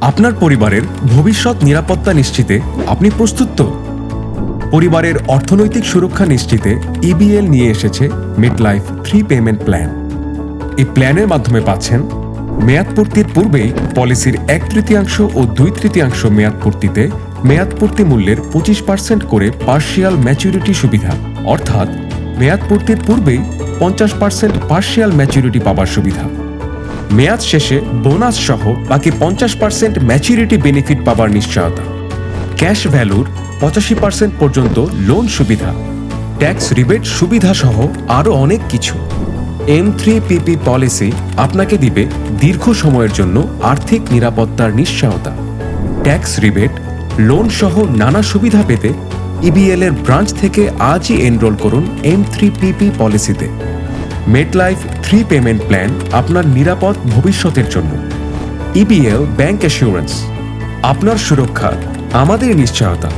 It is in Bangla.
আপনার পরিবারের ভবিষ্যৎ নিরাপত্তা নিশ্চিতে আপনি প্রস্তুত তো? পরিবারের অর্থনৈতিক সুরক্ষা নিশ্চিতে ইবিএল নিয়ে এসেছে মিডলাইফ থ্রি পেমেন্ট প্ল্যান এই প্ল্যানের মাধ্যমে পাচ্ছেন মেয়াদপূর্তির পূর্বেই পলিসির এক তৃতীয়াংশ ও দুই তৃতীয়াংশ মেয়াদপূর্তিতে মেয়াদপূর্তি মূল্যের পঁচিশ পার্সেন্ট করে পার্শিয়াল ম্যাচুরিটি সুবিধা। অর্থাৎ মেয়াদপূর্তির পূর্বেই পঞ্চাশ পার্সেন্ট পার্শিয়াল ম্যাচুরিটি পাবার সুবিধা। মেয়াদ শেষে বোনাস সহ বাকি পঞ্চাশ পার্সেন্ট ম্যাচুরিটি বেনিফিট পাবার নিশ্চয়তা। ক্যাশ ভ্যালুর পঁচাশি পার্সেন্ট পর্যন্ত লোন সুবিধা। ট্যাক্স রিবেট সুবিধা সহ আরও অনেক কিছু। এম থ্রি পিপি পলিসি আপনাকে দিবে দীর্ঘ সময়ের জন্য আর্থিক নিরাপত্তার নিশ্চয়তা। ট্যাক্স রিবেট, লোন সহ নানা সুবিধা পেতে ইবিএল এর ব্রাঞ্চ থেকে আজই এনরোল করুন এম থ্রি পিপি পলিসিতে। মেডলাইফ থ্রি পেমেন্ট প্ল্যান আপনার নিরাপদ ভবিষ্যতের জন্য। ইবিএল ব্যাংক অ্যাসিওরেন্স আপনার সুরক্ষা, আমাদের নিশ্চয়তা।